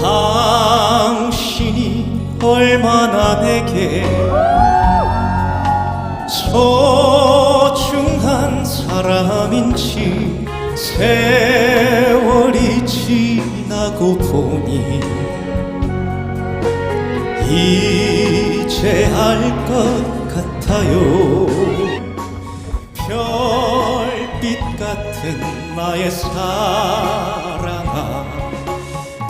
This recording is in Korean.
당신이 얼마나 내게 소중한 사람인지 세월이 지나고 보니 이제 알 것 같아요. 별빛 같은 나의 사랑아